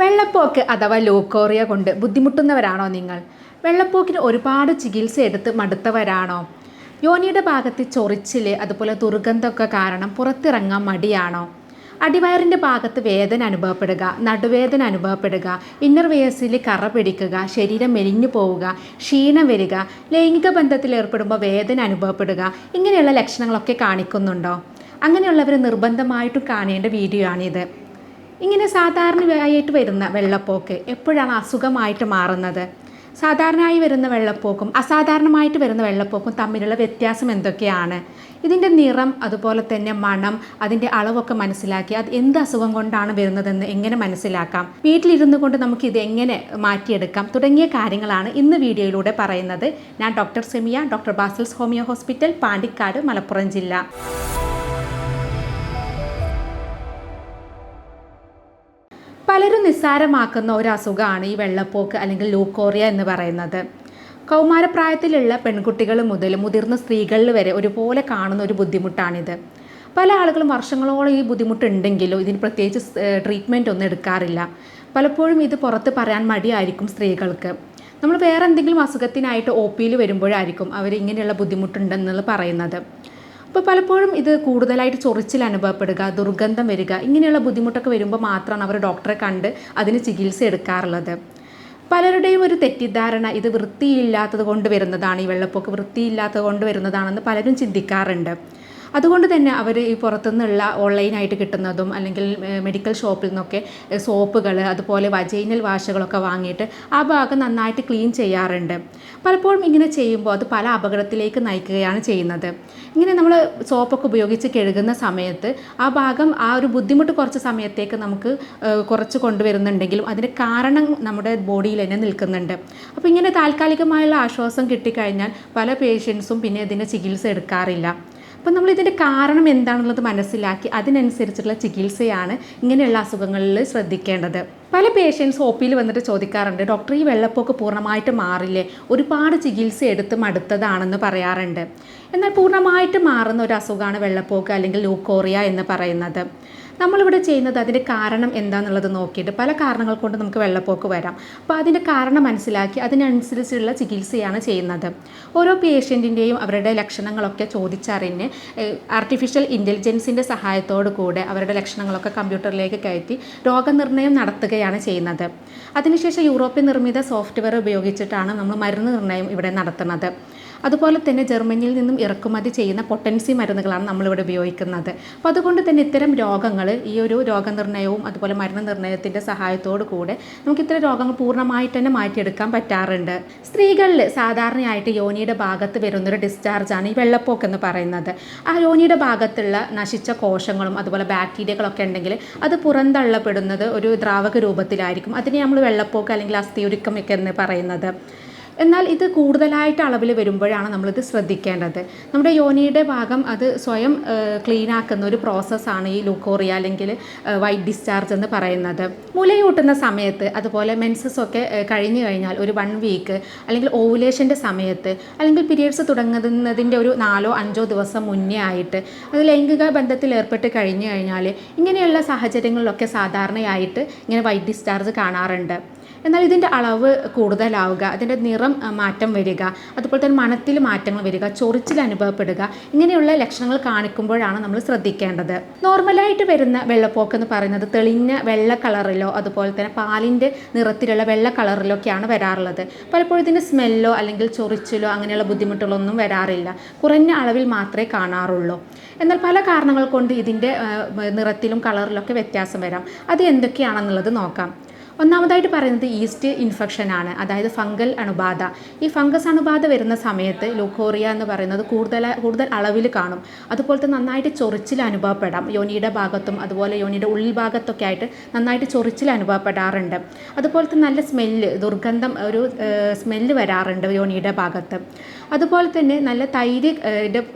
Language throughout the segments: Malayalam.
വെള്ളപ്പോക്ക് അഥവാ ലൂക്കോറിയ കൊണ്ട് ബുദ്ധിമുട്ടുന്നവരാണോ നിങ്ങൾ? വെള്ളപ്പോക്കിന് ഒരുപാട് ചികിത്സ എടുത്ത് മടുത്തവരാണോ? യോനിയുടെ ഭാഗത്ത് ചൊറിച്ചിൽ അതുപോലെ ദുർഗന്ധമൊക്കെ കാരണം പുറത്തിറങ്ങാൻ മടിയാണോ? അടിവയറിന്റെ ഭാഗത്ത് വേദന അനുഭവപ്പെടുക നടുവേദന അനുഭവപ്പെടുക ഇന്നർ വേഴ്സിൽ കറ പിടിക്കുക ശരീരം മെലിഞ്ഞു പോവുക ക്ഷീണം വരിക ലൈംഗിക ബന്ധത്തിൽ ഏർപ്പെടുമ്പോൾ വേദന അനുഭവപ്പെടുക ഇങ്ങനെയുള്ള ലക്ഷണങ്ങളൊക്കെ കാണിക്കുന്നുണ്ടോ? അങ്ങനെയുള്ളവർ നിർബന്ധമായിട്ടും കാണേണ്ട വീഡിയോ ആണിത്. ഇങ്ങനെ സാധാരണയായിട്ട് വരുന്ന വെള്ളപ്പോക്ക് എപ്പോഴാണ് അസുഖമായിട്ട് മാറുന്നത്? സാധാരണയായി വരുന്ന വെള്ളപ്പോക്കും അസാധാരണമായിട്ട് വരുന്ന വെള്ളപ്പോക്കും തമ്മിലുള്ള വ്യത്യാസം എന്തൊക്കെയാണ്? ഇതിന്റെ നിറം അതുപോലെ തന്നെ മണം അതിന്റെ അളവൊക്കെ മനസ്സിലാക്കി അത് എന്ത് അസുഖം കൊണ്ടാണ് വരുന്നതെന്ന് എങ്ങനെ മനസ്സിലാക്കാം? വീട്ടിലിരുന്നു കൊണ്ട് നമുക്ക് ഇത് എങ്ങനെ മാറ്റിയെടുക്കാം? തുടങ്ങിയ കാര്യങ്ങളാണ് ഇന്ന് വീഡിയോയിലൂടെ പറയുന്നത്. ഞാൻ doctor Semiya doctor Basil's homeo hospital Pandikkad Malappuram ജില്ല. പലരും നിസ്സാരമാക്കുന്ന ഒരു അസുഖമാണ് ഈ വെള്ളപ്പോക്ക് അല്ലെങ്കിൽ ലൂക്കോറിയ എന്ന് പറയുന്നത്. കൗമാരപ്രായത്തിലുള്ള പെൺകുട്ടികൾ മുതൽ മുതിർന്ന സ്ത്രീകളിൽ വരെ ഒരുപോലെ കാണുന്ന ഒരു ബുദ്ധിമുട്ടാണിത്. പല ആളുകളും വർഷങ്ങളോളം ഈ ബുദ്ധിമുട്ടുണ്ടെങ്കിലും ഇതിന് പ്രത്യേകിച്ച് ട്രീറ്റ്മെന്റ് ഒന്നും എടുക്കാറില്ല. പലപ്പോഴും ഇത് പുറത്ത് പറയാൻ മടിയായിരിക്കും സ്ത്രീകൾക്ക്. നമ്മൾ വേറെ എന്തെങ്കിലും അസുഖത്തിനായിട്ട് ഒ പിയിൽ വരുമ്പോഴായിരിക്കും അവർ ഇങ്ങനെയുള്ള ബുദ്ധിമുട്ടുണ്ടെന്നുള്ളത് പറയുന്നത്. അപ്പോൾ പലപ്പോഴും ഇത് കൂടുതലായിട്ട് ചൊറിച്ചിൽ അനുഭവപ്പെടുക ദുർഗന്ധം വരിക ഇങ്ങനെയുള്ള ബുദ്ധിമുട്ടൊക്കെ വരുമ്പോൾ മാത്രമാണ് അവർ ഡോക്ടറെ കണ്ട് അതിന് ചികിത്സ എടുക്കാറുള്ളത്. പലരുടെയും ഒരു തെറ്റിദ്ധാരണ ഇത് വൃത്തിയില്ലാത്തത് കൊണ്ട് വരുന്നതാണ് ഈ വെള്ളപ്പൊക്ക് വൃത്തിയില്ലാത്തത് കൊണ്ട് വരുന്നതാണെന്ന് പലരും ചിന്തിക്കാറുണ്ട്. അതുകൊണ്ട് തന്നെ അവർ ഈ പുറത്തുനിന്നുള്ള ഓൺലൈനായിട്ട് കിട്ടുന്നതും അല്ലെങ്കിൽ മെഡിക്കൽ ഷോപ്പിൽ നിന്നൊക്കെ സോപ്പുകൾ അതുപോലെ വജൈനൽ വാഷുകളൊക്കെ വാങ്ങിയിട്ട് ആ ഭാഗം നന്നായിട്ട് ക്ലീൻ ചെയ്യാറുണ്ട്. പലപ്പോഴും ഇങ്ങനെ ചെയ്യുമ്പോൾ അത് പല അപകടത്തിലേക്ക് നയിക്കുകയാണ് ചെയ്യുന്നത്. ഇങ്ങനെ നമ്മൾ സോപ്പൊക്കെ ഉപയോഗിച്ച് കഴുകുന്ന സമയത്ത് ആ ഭാഗം ആ ഒരു ബുദ്ധിമുട്ട് കുറച്ച് സമയത്തേക്ക് നമുക്ക് കുറച്ച് കൊണ്ടുവരുന്നുണ്ടെങ്കിലും അതിന്റെ കാരണം നമ്മുടെ ബോഡിയിൽ തന്നെ നിൽക്കുന്നുണ്ട്. അപ്പോൾ ഇങ്ങനെ താൽക്കാലികമായുള്ള ആശ്വാസം കിട്ടിക്കഴിഞ്ഞാൽ പല പേഷ്യൻസും പിന്നെ ഇതിന്റെ ചികിത്സ എടുക്കാറില്ല. അപ്പം നമ്മൾ ഇതിന്റെ കാരണം എന്താണെന്നുള്ളത് മനസ്സിലാക്കി അതിനനുസരിച്ചുള്ള ചികിത്സയാണ് ഇങ്ങനെയുള്ള അസുഖങ്ങളിൽ ശ്രദ്ധിക്കേണ്ടത്. പല പേഷ്യൻസ് ഒ പിയിൽ വന്നിട്ട് ചോദിക്കാറുണ്ട് ഡോക്ടർ ഈ വെള്ളപ്പൊക്ക് പൂർണമായിട്ട് മാറില്ലേ? ഒരുപാട് ചികിത്സ എടുത്ത് മടുത്തതാണെന്ന് പറയാറുണ്ട്. എന്നാൽ പൂർണമായിട്ട് മാറുന്ന ഒരു അസുഖമാണ് വെള്ളപ്പൊക്ക് അല്ലെങ്കിൽ ലൂക്കോറിയ എന്ന് പറയുന്നത്. നമ്മളിവിടെ ചെയ്യുന്നത് അതിന്റെ കാരണം എന്താണെന്നുള്ളത് നോക്കിയിട്ട് പല കാരണങ്ങൾ കൊണ്ട് നമുക്ക് വെള്ളപ്പൊക്ക് വരാം. അപ്പോൾ അതിന്റെ കാരണം മനസ്സിലാക്കി അതിനനുസരിച്ചുള്ള ചികിത്സയാണ് ചെയ്യുന്നത്. ഓരോ പേഷ്യന്റിന്റെയും അവരുടെ ലക്ഷണങ്ങളൊക്കെ ചോദിച്ചറിഞ്ഞ് ആർട്ടിഫിഷ്യൽ ഇന്റലിജൻസിന്റെ സഹായത്തോടു കൂടെ അവരുടെ ലക്ഷണങ്ങളൊക്കെ കമ്പ്യൂട്ടറിലേക്ക് കയറ്റി രോഗനിർണയം നടത്തുകയാണ് ചെയ്യുന്നത്. അതിനുശേഷം യൂറോപ്യൻ നിർമ്മിത സോഫ്റ്റ്വെയർ ഉപയോഗിച്ചിട്ടാണ് നമ്മൾ മരുന്ന് നിർണയം ഇവിടെ നടത്തുന്നത്. അതുപോലെ തന്നെ ജർമ്മനിയിൽ നിന്നും ഇറക്കുമതി ചെയ്യുന്ന പൊട്ടൻസി മരുന്നുകളാണ് നമ്മളിവിടെ ഉപയോഗിക്കുന്നത്. അപ്പോൾ അതുകൊണ്ട് തന്നെ ഇത്തരം രോഗങ്ങൾ ഈ ഒരു രോഗനിർണയവും അതുപോലെ മരുന്ന് നിർണയത്തിന്റെ സഹായത്തോടു കൂടെ നമുക്ക് ഇത്തരം രോഗങ്ങൾ പൂർണമായിട്ട് തന്നെ മാറ്റിയെടുക്കാൻ പറ്റാറുണ്ട്. സ്ത്രീകളിൽ സാധാരണയായിട്ട് യോനിയുടെ ഭാഗത്ത് വരുന്നൊരു ഡിസ്ചാർജാണ് ഈ വെള്ളപ്പോക്ക് എന്ന് പറയുന്നത്. ആ യോനിയുടെ ഭാഗത്തുള്ള നശിച്ച കോശങ്ങളും അതുപോലെ ബാക്ടീരിയകളൊക്കെ ഉണ്ടെങ്കിൽ അത് പുറന്തള്ളപ്പെടുന്നത് ഒരു ദ്രാവക രൂപത്തിലായിരിക്കും. അതിനെ നമ്മൾ വെള്ളപ്പോക്ക് അല്ലെങ്കിൽ അസ്ഥിയൊരുക്കം ഒക്കെ എന്ന് പറയുന്നത്. എന്നാൽ ഇത് കൂടുതലായിട്ട് അളവിൽ വരുമ്പോഴാണ് നമ്മളിത് ശ്രദ്ധിക്കേണ്ടത്. നമ്മുടെ യോനിയുടെ ഭാഗം അത് സ്വയം ക്ലീൻ ആക്കുന്ന ഒരു പ്രോസസ്സാണ് ഈ ലൂക്കോറിയ അല്ലെങ്കിൽ വൈറ്റ് ഡിസ്ചാർജ് എന്ന് പറയുന്നത്. മുലയൂട്ടുന്ന സമയത്ത് അതുപോലെ മെൻസസ് ഒക്കെ കഴിഞ്ഞു കഴിഞ്ഞാൽ ഒരു വൺ വീക്ക് അല്ലെങ്കിൽ ഓവുലേഷന്റെ സമയത്ത് അല്ലെങ്കിൽ പീരിയഡ്സ് തുടങ്ങുന്നതിന്റെ ഒരു നാലോ അഞ്ചോ ദിവസം മുന്നേ ആയിട്ട് അത് ലൈംഗിക ബന്ധത്തിൽ ഏർപ്പെട്ട് കഴിഞ്ഞു കഴിഞ്ഞാൽ ഇങ്ങനെയുള്ള സാഹചര്യങ്ങളിലൊക്കെ സാധാരണയായിട്ട് ഇങ്ങനെ വൈറ്റ് ഡിസ്ചാർജ് കാണാറുണ്ട്. എന്നാൽ ഇതിന്റെ അളവ് കൂടുതലാവുക അതിന്റെ നിറം മാറ്റം വരിക അതുപോലെ തന്നെ മണത്തിൽ മാറ്റങ്ങൾ വരിക ചൊറിച്ചിൽ അനുഭവപ്പെടുക ഇങ്ങനെയുള്ള ലക്ഷണങ്ങൾ കാണിക്കുമ്പോഴാണ് നമ്മൾ ശ്രദ്ധിക്കേണ്ടത്. നോർമലായിട്ട് വരുന്ന വെള്ളപ്പോക്ക് എന്ന് പറയുന്നത് തെളിഞ്ഞ വെള്ള കളറിലോ അതുപോലെ തന്നെ പാലിന്റെ നിറത്തിലുള്ള വെള്ള കളറിലോ ഒക്കെയാണ് വരാറുള്ളത്. പലപ്പോഴും ഇതിന്റെ സ്മെല്ലോ അല്ലെങ്കിൽ ചൊറിച്ചിലോ അങ്ങനെയുള്ള ബുദ്ധിമുട്ടുകളൊന്നും വരാറില്ല. കുറഞ്ഞ അളവിൽ മാത്രമേ കാണാറുള്ളൂ. എന്നാൽ പല കാരണങ്ങൾ കൊണ്ട് ഇതിന്റെ നിറത്തിലും കളറിലൊക്കെ വ്യത്യാസം വരാം. അത് എന്തൊക്കെയാണെന്നുള്ളത് നോക്കാം. ഒന്നാമതായിട്ട് പറയുന്നത് ഈസ്റ്റ് ഇൻഫെക്ഷൻ ആണ് അതായത് ഫംഗൽ അണുബാധ. ഈ ഫംഗസ് അണുബാധ വരുന്ന സമയത്ത് ലൂക്കോറിയ എന്ന് പറയുന്നത് കൂടുതൽ കൂടുതൽ അളവിൽ കാണും. അതുപോലെ തന്നെ നന്നായിട്ട് ചൊറിച്ചിൽ അനുഭവപ്പെടാം. യോനിയുടെ ഭാഗത്തും അതുപോലെ യോനിയുടെ ഉൾഭാഗത്തൊക്കെ ആയിട്ട് നന്നായിട്ട് ചൊറിച്ചിൽ അനുഭവപ്പെടാറുണ്ട്. അതുപോലെ തന്നെ നല്ല സ്മെല്ല് ദുർഗന്ധം ഒരു സ്മെല്ല് വരാറുണ്ട് യോനിയുടെ ഭാഗത്ത്. അതുപോലെ തന്നെ നല്ല തൈര്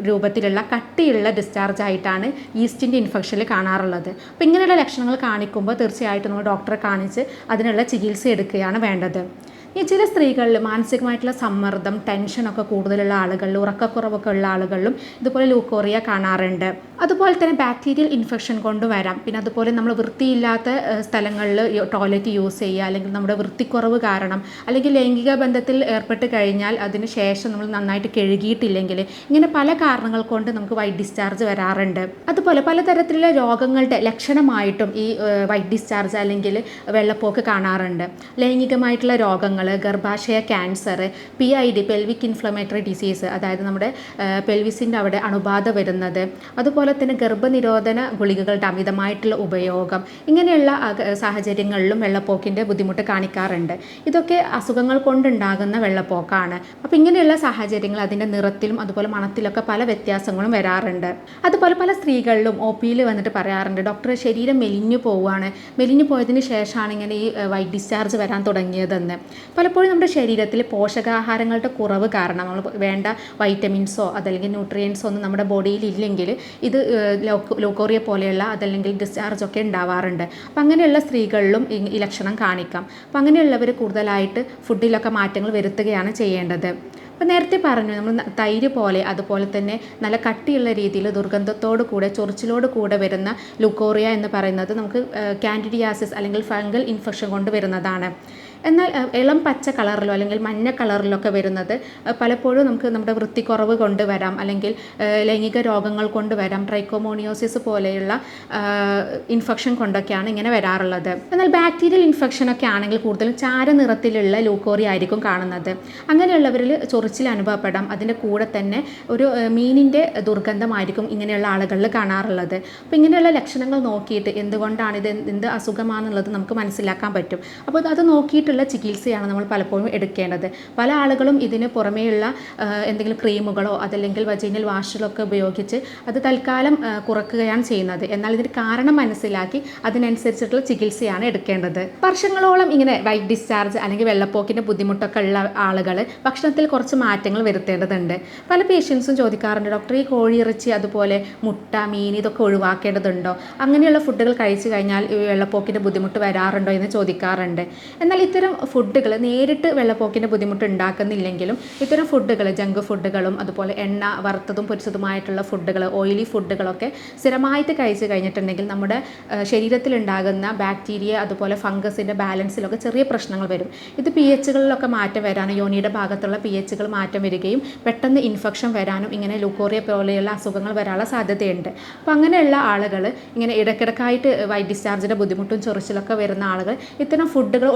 രൂപത്തിലുള്ള കട്ടിയുള്ള ഡിസ്ചാർജ് ആയിട്ടാണ് ഈസ്റ്റിന്റെ ഇൻഫെക്ഷനിൽ കാണാറുള്ളത്. അപ്പോൾ ഇങ്ങനെയുള്ള ലക്ഷണങ്ങൾ കാണിക്കുമ്പോൾ തീർച്ചയായിട്ടും നമ്മൾ ഡോക്ടറെ കാണിച്ച് അതിനുള്ള ചികിത്സ എടുക്കുകയാണ് വേണ്ടത്. ഈ ചില സ്ത്രീകളിൽ മാനസികമായിട്ടുള്ള സമ്മർദ്ദം ടെൻഷനൊക്കെ കൂടുതലുള്ള ആളുകളിൽ ഉറക്കക്കുറവൊക്കെ ഉള്ള ആളുകളിലും ഇതുപോലെ ലൂക്കോറിയ കാണാറുണ്ട്. അതുപോലെ തന്നെ ബാക്ടീരിയൽ ഇൻഫെക്ഷൻ കൊണ്ട് വരാം. പിന്നെ അതുപോലെ നമ്മൾ വൃത്തിയില്ലാത്ത സ്ഥലങ്ങളിൽ ടോയ്ലറ്റ് യൂസ് ചെയ്യുക അല്ലെങ്കിൽ നമ്മുടെ വൃത്തിക്കുറവ് കാരണം അല്ലെങ്കിൽ ലൈംഗിക ബന്ധത്തിൽ ഏർപ്പെട്ട് കഴിഞ്ഞാൽ അതിന് ശേഷം നമ്മൾ നന്നായിട്ട് കഴുകിയിട്ടില്ലെങ്കിൽ ഇങ്ങനെ പല കാരണങ്ങൾ കൊണ്ട് നമുക്ക് വൈറ്റ് ഡിസ്ചാർജ് വരാറുണ്ട്. അതുപോലെ പലതരത്തിലുള്ള രോഗങ്ങളുടെ ലക്ഷണമായിട്ടും ഈ വൈറ്റ് ഡിസ്ചാർജ് അല്ലെങ്കിൽ വെള്ളപ്പോക്ക് കാണാറുണ്ട്. ലൈംഗികമായിട്ടുള്ള രോഗങ്ങൾ ഗർഭാശയ cancer P I D pelvic inflammatory disease അതായത് നമ്മുടെ പെൽവിസിന്റെ അവിടെ അണുബാധ വരുന്നത് അതുപോലെ തന്നെ ഗർഭനിരോധന ഗുളികകളുടെ അമിതമായിട്ടുള്ള ഉപയോഗം ഇങ്ങനെയുള്ള സാഹചര്യങ്ങളിലും വെള്ളപ്പോക്കിന്റെ ബുദ്ധിമുട്ട് കാണിക്കാറുണ്ട്. ഇതൊക്കെ അസുഖങ്ങൾ കൊണ്ടുണ്ടാകുന്ന വെള്ളപ്പോക്കാണ്. അപ്പോൾ ഇങ്ങനെയുള്ള സാഹചര്യങ്ങൾ അതിന്റെ നിറത്തിലും അതുപോലെ മണത്തിലൊക്കെ പല വ്യത്യാസങ്ങളും വരാറുണ്ട്. അതുപോലെ പല സ്ത്രീകളിലും ഒ പിയിൽ വന്നിട്ട് പറയാറുണ്ട് ഡോക്ടർ ശരീരം മെലിഞ്ഞു പോവുകയാണ്. മെലിഞ്ഞു പോയതിന് ശേഷമാണ് ഇങ്ങനെ ഈ വൈറ്റ് ഡിസ്ചാർജ് വരാൻ തുടങ്ങിയതെന്ന്. പലപ്പോഴും നമ്മുടെ ശരീരത്തിൽ പോഷകാഹാരങ്ങളുടെ കുറവ് കാരണം നമ്മൾ വേണ്ട വൈറ്റമിൻസോ അതല്ലെങ്കിൽ ന്യൂട്രിയൻസോ ഒന്നും നമ്മുടെ ബോഡിയിൽ ഇല്ലെങ്കിൽ ഇത് ലോക്കോറിയ പോലെയുള്ള അതല്ലെങ്കിൽ ഡിസ്ചാർജ് ഒക്കെ ഉണ്ടാവാറുണ്ട്. അപ്പം അങ്ങനെയുള്ള സ്ത്രീകളിലും ഈ ലക്ഷണം കാണിക്കാം. അപ്പം അങ്ങനെയുള്ളവർ കൂടുതലായിട്ട് ഫുഡിലൊക്കെ മാറ്റങ്ങൾ വരുത്തുകയാണ് ചെയ്യേണ്ടത്. അപ്പോൾ നേരത്തെ പറഞ്ഞു നമ്മൾ തൈര് പോലെ അതുപോലെ തന്നെ നല്ല കട്ടിയുള്ള രീതിയിൽ ദുർഗന്ധത്തോടു കൂടെ ചൊറിച്ചിലോട് കൂടെ വരുന്ന ലുക്കോറിയ എന്ന് പറയുന്നത് നമുക്ക് കാൻഡിഡിയാസിസ് അല്ലെങ്കിൽ ഫംഗൽ ഇൻഫെക്ഷൻ കൊണ്ട് വരുന്നതാണ്. എന്നാൽ ഇളം പച്ച കളറിലോ അല്ലെങ്കിൽ മഞ്ഞ കളറിലൊക്കെ വരുന്നത് പലപ്പോഴും നമുക്ക് നമ്മുടെ വൃത്തിക്കുറവ് കൊണ്ട് വരാം. അല്ലെങ്കിൽ ലൈംഗിക രോഗങ്ങൾ കൊണ്ട് വരാം. ട്രൈക്കോമോണിയോസിസ് പോലെയുള്ള ഇൻഫെക്ഷൻ കൊണ്ടൊക്കെയാണ് ഇങ്ങനെ വരാറുള്ളത്. എന്നാൽ ബാക്ടീരിയൽ ഇൻഫെക്ഷൻ ഒക്കെ ആണെങ്കിൽ കൂടുതലും ചാര നിറത്തിലുള്ള ലൂക്കോറി ആയിരിക്കും കാണുന്നത്. അങ്ങനെയുള്ളവരിൽ ചൊറിച്ചിൽ അനുഭവപ്പെടാം. അതിന്റെ കൂടെ തന്നെ ഒരു മീനിന്റെ ദുർഗന്ധമായിരിക്കും ഇങ്ങനെയുള്ള ആളുകളിൽ കാണാറുള്ളത്. അപ്പോൾ ഇങ്ങനെയുള്ള ലക്ഷണങ്ങൾ നോക്കിയിട്ട് എന്തുകൊണ്ടാണ് ഇത് എന്ത് അസുഖമാണെന്നുള്ളത് നമുക്ക് മനസ്സിലാക്കാൻ പറ്റും. അപ്പോൾ അത് നോക്കിയിട്ടുള്ള ചികിത്സയാണ് നമ്മൾ പലപ്പോഴും എടുക്കേണ്ടത്. പല ആളുകളും ഇതിന് പുറമേയുള്ള എന്തെങ്കിലും ക്രീമുകളോ അതല്ലെങ്കിൽ വജൈനൽ വാഷുകളൊക്കെ ഉപയോഗിച്ച് അത് തൽക്കാലം കുറക്കുകയാണ് ചെയ്യുന്നത്. എന്നാൽ ഇതിന് കാരണം മനസ്സിലാക്കി അതിനനുസരിച്ചിട്ടുള്ള ചികിത്സയാണ് എടുക്കേണ്ടത്. വർഷങ്ങളോളം ഇങ്ങനെ വൈറ്റ് ഡിസ്ചാർജ് അല്ലെങ്കിൽ വെള്ളപ്പോക്കിന്റെ ബുദ്ധിമുട്ടൊക്കെ ഉള്ള ആളുകൾ ഭക്ഷണത്തിൽ കുറച്ച് മാറ്റങ്ങൾ വരുത്തേണ്ടതുണ്ട്. പല പേഷ്യൻസും ചോദിക്കാറുണ്ട് ഡോക്ടർ ഈ കോഴിയിറച്ചി അതുപോലെ മുട്ട മീൻ ഇതൊക്കെ ഒഴിവാക്കേണ്ടതുണ്ടോ? അങ്ങനെയുള്ള ഫുഡുകൾ കഴിച്ചു കഴിഞ്ഞാൽ വെള്ളപ്പോക്കിന്റെ ബുദ്ധിമുട്ട് വരാറുണ്ടോ? എന്ന് ചോദിക്കാറുണ്ട്. എന്നാൽ ഇത്തരം ഫുഡുകൾ നേരിട്ട് വെള്ളപ്പോക്കിന്റെ ബുദ്ധിമുട്ട് ഉണ്ടാക്കുന്നില്ലെങ്കിലും ഇത്തരം ഫുഡുകൾ ജങ്ക് ഫുഡുകളും അതുപോലെ എണ്ണ വറുത്തതും പൊരിച്ചതുമായിട്ടുള്ള ഫുഡുകൾ ഓയിലി ഫുഡുകളൊക്കെ സ്ഥിരമായിട്ട് കഴിച്ചു കഴിഞ്ഞിട്ടുണ്ടെങ്കിൽ നമ്മുടെ ശരീരത്തിലുണ്ടാകുന്ന ബാക്ടീരിയ അതുപോലെ ഫംഗസിന്റെ ബാലൻസിലൊക്കെ ചെറിയ പ്രശ്നങ്ങൾ വരും. ഇത് പി എച്ചുകളിലൊക്കെ മാറ്റം വരാനും യോനിയുടെ ഭാഗത്തുള്ള പി എച്ചുകൾ മാറ്റം വരികയും പെട്ടെന്ന് ഇൻഫെക്ഷൻ വരാനും ഇങ്ങനെ ലുക്കോറിയ പോലെയുള്ള അസുഖങ്ങൾ വരാനുള്ള സാധ്യതയുണ്ട്. അപ്പോൾ അങ്ങനെയുള്ള ആളുകൾ ഇങ്ങനെ ഇടയ്ക്കിടക്കായിട്ട് വൈറ്റ് ഡിസ്ചാർജിന്റെ ബുദ്ധിമുട്ടും ചൊറിച്ചിലൊക്കെ വരുന്ന ആളുകൾ ഇത്തരം ഫുഡുകൾ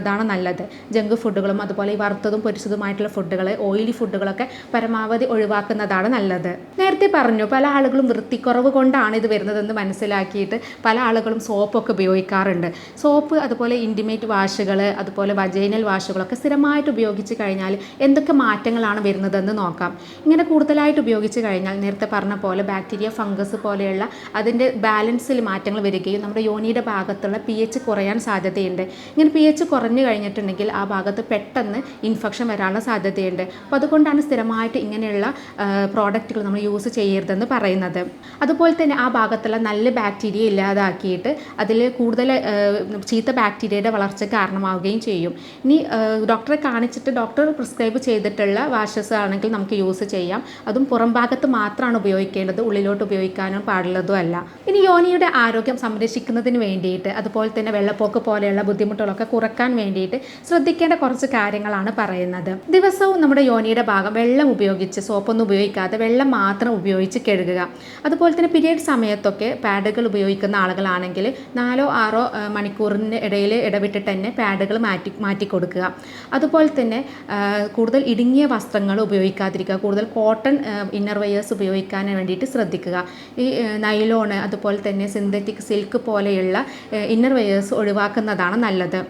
ഒഴിവാക്കുന്നതാണ് നല്ലത്. ജങ്ക് ഫുഡുകളും അതുപോലെ ഈ വറുത്തതും പൊരിച്ചതുമായിട്ടുള്ള ഫുഡുകൾ ഓയിലി ഫുഡുകളൊക്കെ പരമാവധി ഒഴിവാക്കുന്നതാണ് നല്ലത്. നേരത്തെ പറഞ്ഞു പല ആളുകളും വൃത്തിക്കുറവ് കൊണ്ടാണ് ഇത് വരുന്നതെന്ന് മനസ്സിലാക്കിയിട്ട് പല ആളുകളും സോപ്പൊക്കെ ഉപയോഗിക്കാറുണ്ട്. സോപ്പ് അതുപോലെ ഇന്റിമേറ്റ് വാഷുകൾ അതുപോലെ വജൈനൽ വാഷുകളൊക്കെ സ്ഥിരമായിട്ട് ഉപയോഗിച്ച് കഴിഞ്ഞാൽ എന്തൊക്കെ മാറ്റങ്ങളാണ് വരുന്നതെന്ന് നോക്കാം. ഇങ്ങനെ കൂടുതലായിട്ട് ഉപയോഗിച്ച് കഴിഞ്ഞാൽ നേരത്തെ പറഞ്ഞ പോലെ ബാക്ടീരിയ ഫംഗസ് പോലെയുള്ള അതിന്റെ ബാലൻസിൽ മാറ്റങ്ങൾ വരികയും നമ്മുടെ യോനിയുടെ ഭാഗത്തുള്ള പി എച്ച് കുറയാൻ സാധ്യതയുണ്ട്. ഇങ്ങനെ പി എച്ച് കുറഞ്ഞു കഴിഞ്ഞിട്ടുണ്ടെങ്കിൽ ആ ഭാഗത്ത് പെട്ടെന്ന് ഇൻഫെക്ഷൻ വരാനുള്ള സാധ്യതയുണ്ട്. അപ്പോൾ അതുകൊണ്ടാണ് സ്ഥിരമായിട്ട് ഇങ്ങനെയുള്ള പ്രോഡക്റ്റുകൾ നമ്മൾ യൂസ് ചെയ്യരുതെന്ന് പറയുന്നത്. അതുപോലെ തന്നെ ആ ഭാഗത്തുള്ള നല്ല ബാക്ടീരിയ ഇല്ലാതാക്കിയിട്ട് അതിൽ കൂടുതൽ ചീത്ത ബാക്ടീരിയയുടെ വളർച്ച കാരണമാവുകയും ചെയ്യും. ഇനി ഡോക്ടറെ കാണിച്ചിട്ട് ഡോക്ടർ പ്രിസ്ക്രൈബ് ചെയ്തിട്ടുള്ള വാഷസ് ആണെങ്കിൽ നമുക്ക് യൂസ് ചെയ്യാം. അതും പുറം ഭാഗത്ത് മാത്രമാണ് ഉപയോഗിക്കേണ്ടത് ഉള്ളിലോട്ട് ഉപയോഗിക്കാനും പാടുള്ളതും അല്ല. ഇനി യോനിയുടെ ആരോഗ്യം സംരക്ഷിക്കുന്നതിന് വേണ്ടിയിട്ട് അതുപോലെ തന്നെ വെള്ളപ്പൊക്ക് പോലെയുള്ള ബുദ്ധിമുട്ടുകളൊക്കെ കുറയ്ക്കാൻ വേണ്ടിയിട്ട് ശ്രദ്ധിക്കേണ്ട കുറച്ച് കാര്യങ്ങളാണ് പറയുന്നത്. ദിവസവും നമ്മുടെ യോനിയുടെ ഭാഗം വെള്ളം ഉപയോഗിച്ച് സോപ്പൊന്നും ഉപയോഗിക്കാതെ വെള്ളം മാത്രം ഉപയോഗിച്ച് കഴുകുക. അതുപോലെ തന്നെ പിരീഡ് സമയത്തൊക്കെ പാഡുകൾ ഉപയോഗിക്കുന്ന ആളുകളാണെങ്കിൽ നാലോ ആറോ മണിക്കൂറിന് ഇടയിൽ ഇടവിട്ടിട്ട് തന്നെ പാഡുകൾ മാറ്റി മാറ്റി കൊടുക്കുക. അതുപോലെ തന്നെ കൂടുതൽ ഇടുങ്ങിയ വസ്ത്രങ്ങൾ ഉപയോഗിക്കാതിരിക്കുക കൂടുതൽ കോട്ടൺ ഇന്നർ വെയേഴ്സ് ഉപയോഗിക്കാൻ വേണ്ടിയിട്ട് ശ്രദ്ധിക്കുക. ഈ നൈലോണ് അതുപോലെ തന്നെ സിന്തറ്റിക് സിൽക്ക് പോലെയുള്ള ഇന്നർ വെയേഴ്സ് ഒഴിവാക്കുന്നതാണ് നല്ലത്.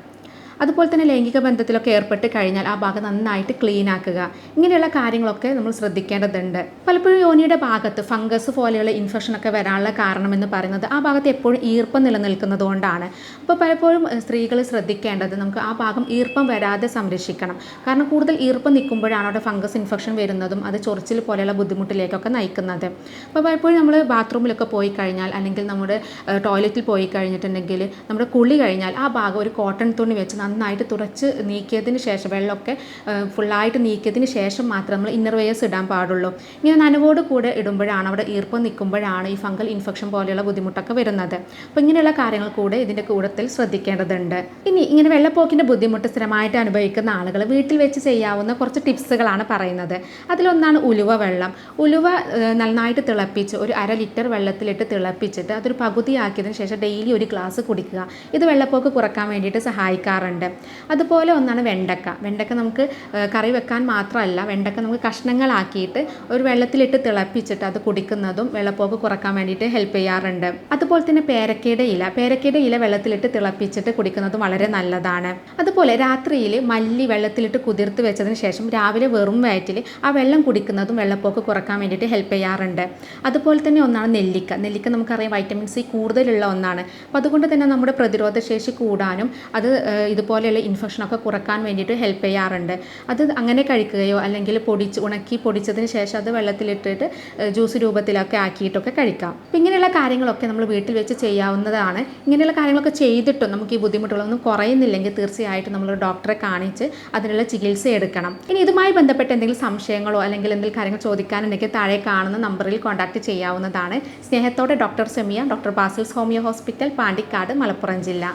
അതുപോലെ തന്നെ ലൈംഗിക ബന്ധത്തിലൊക്കെ ഏർപ്പെട്ട് കഴിഞ്ഞാൽ ആ ഭാഗം നന്നായിട്ട് ക്ലീൻ ആക്കുക. ഇങ്ങനെയുള്ള കാര്യങ്ങളൊക്കെ നമ്മൾ ശ്രദ്ധിക്കേണ്ടതുണ്ട്. പലപ്പോഴും യോനിയുടെ ഭാഗത്ത് ഫംഗസ് പോലെയുള്ള ഇൻഫെക്ഷൻ ഒക്കെ വരാനുള്ള കാരണമെന്ന് പറയുന്നത് ആ ഭാഗത്ത് എപ്പോഴും ഈർപ്പം നിലനിൽക്കുന്നത് കൊണ്ടാണ്. അപ്പോൾ പലപ്പോഴും സ്ത്രീകൾ ശ്രദ്ധിക്കേണ്ടത് നമുക്ക് ആ ഭാഗം ഈർപ്പം വരാതെ സംരക്ഷിക്കണം. കാരണം കൂടുതൽ ഈർപ്പം നിൽക്കുമ്പോഴാണ് അവിടെ ഫംഗസ് ഇൻഫെക്ഷൻ വരുന്നതും അത് ചൊറിച്ചിൽ പോലെയുള്ള ബുദ്ധിമുട്ടിലേക്കൊക്കെ നയിക്കുന്നത്. അപ്പോൾ പലപ്പോഴും നമ്മൾ ബാത്റൂമിലൊക്കെ പോയി കഴിഞ്ഞാൽ അല്ലെങ്കിൽ നമ്മുടെ ടോയ്ലറ്റിൽ പോയി കഴിഞ്ഞിട്ടുണ്ടെങ്കിൽ നമ്മുടെ കുളി കഴിഞ്ഞാൽ ആ ഭാഗം ഒരു കോട്ടൺ തുണി വെച്ച് നന്നായിട്ട് തുടച്ച് നീക്കിയതിന് ശേഷം വെള്ളമൊക്കെ ഫുള്ളായിട്ട് നീക്കിയതിന് ശേഷം മാത്രം നമ്മൾ ഇന്നർ വെയേഴ്സ് ഇടാൻ പാടുള്ളൂ. ഇങ്ങനെ നനവോട് കൂടെ ഇടുമ്പോഴാണ് അവിടെ ഈർപ്പം നിൽക്കുമ്പോഴാണ് ഈ ഫംഗൽ ഇൻഫെക്ഷൻ പോലെയുള്ള ബുദ്ധിമുട്ടൊക്കെ വരുന്നത്. അപ്പോൾ ഇങ്ങനെയുള്ള കാര്യങ്ങൾ കൂടെ ഇതിന്റെ കൂടത്തിൽ ശ്രദ്ധിക്കേണ്ടതുണ്ട്. ഇനി ഇങ്ങനെ വെള്ളപ്പോക്കിന്റെ ബുദ്ധിമുട്ട് സ്ഥിരമായിട്ട് അനുഭവിക്കുന്ന ആളുകൾ വീട്ടിൽ വെച്ച് ചെയ്യാവുന്ന കുറച്ച് ടിപ്സുകളാണ് പറയുന്നത്. അതിലൊന്നാണ് ഉലുവ വെള്ളം. ഉലുവ നന്നായിട്ട് തിളപ്പിച്ച് ഒരു അര ലിറ്റർ വെള്ളത്തിലിട്ട് തിളപ്പിച്ചിട്ട് അതൊരു പകുതിയാക്കിയതിന് ശേഷം ഡെയിലി ഒരു ഗ്ലാസ് കുടിക്കുക. ഇത് വെള്ളപ്പോക്ക് കുറയ്ക്കാൻ വേണ്ടിയിട്ട് സഹായിക്കാറുണ്ട്. അതുപോലെ ഒന്നാണ് വെണ്ടക്ക. വെണ്ടക്ക നമുക്ക് കറി വെക്കാൻ മാത്രമല്ല വെണ്ടക്ക നമുക്ക് കഷ്ണങ്ങളാക്കിയിട്ട് ഒരു വെള്ളത്തിലിട്ട് തിളപ്പിച്ചിട്ട് അത് കുടിക്കുന്നതും വെള്ളപ്പോക്ക് കുറയ്ക്കാൻ വേണ്ടിയിട്ട് ഹെൽപ്പ് ചെയ്യാറുണ്ട്. അതുപോലെ തന്നെ പേരക്കയുടെ ഇല. പേരക്കയുടെ ഇല വെള്ളത്തിലിട്ട് തിളപ്പിച്ചിട്ട് കുടിക്കുന്നതും വളരെ നല്ലതാണ്. അതുപോലെ രാത്രിയിൽ മല്ലി വെള്ളത്തിലിട്ട് കുതിർത്ത് വെച്ചതിന് ശേഷം രാവിലെ വെറും വയറ്റിൽ ആ വെള്ളം കുടിക്കുന്നതും വെള്ളപ്പോക്ക് കുറയ്ക്കാൻ വേണ്ടിയിട്ട് ഹെൽപ്പ് ചെയ്യാറുണ്ട്. അതുപോലെ തന്നെ ഒന്നാണ് നെല്ലിക്ക. നെല്ലിക്ക നമുക്കറിയാം വൈറ്റമിൻ സി കൂടുതലുള്ള ഒന്നാണ്. അപ്പോൾ അതുകൊണ്ട് തന്നെ നമ്മുടെ പ്രതിരോധശേഷി കൂടാനും അത് ഇതുപോലെയുള്ള ഇൻഫെക്ഷനൊക്കെ കുറയ്ക്കാൻ വേണ്ടിയിട്ട് ഹെൽപ്പ് ചെയ്യാറുണ്ട്. അത് അങ്ങനെ കഴിക്കുകയോ അല്ലെങ്കിൽ പൊടിച്ച് ഉണക്കി പൊടിച്ചതിന് ശേഷം അത് വെള്ളത്തിലിട്ടിട്ട് ജ്യൂസ് രൂപത്തിലൊക്കെ ആക്കിയിട്ടൊക്കെ കഴിക്കാം. അപ്പം ഇങ്ങനെയുള്ള കാര്യങ്ങളൊക്കെ നമ്മൾ വീട്ടിൽ വെച്ച് ചെയ്യാവുന്നതാണ്. ഇങ്ങനെയുള്ള കാര്യങ്ങളൊക്കെ ചെയ്തിട്ടും നമുക്ക് ഈ ബുദ്ധിമുട്ടുകളൊന്നും കുറയുന്നില്ലെങ്കിൽ തീർച്ചയായിട്ടും നമ്മൾ ഡോക്ടറെ കാണിച്ച് അതിനുള്ള ചികിത്സ എടുക്കണം. ഇനി ഇതുമായി ബന്ധപ്പെട്ട് എന്തെങ്കിലും സംശയങ്ങളോ അല്ലെങ്കിൽ എന്തെങ്കിലും കാര്യങ്ങൾ ചോദിക്കാനുണ്ടെങ്കിൽ താഴെ കാണുന്ന നമ്പറിൽ കോൺടാക്ട് ചെയ്യാവുന്നതാണ്. സ്നേഹത്തോടെ doctor Semiya doctor Basil's homeo hospital Pandikkad Malappuram ജില്ല.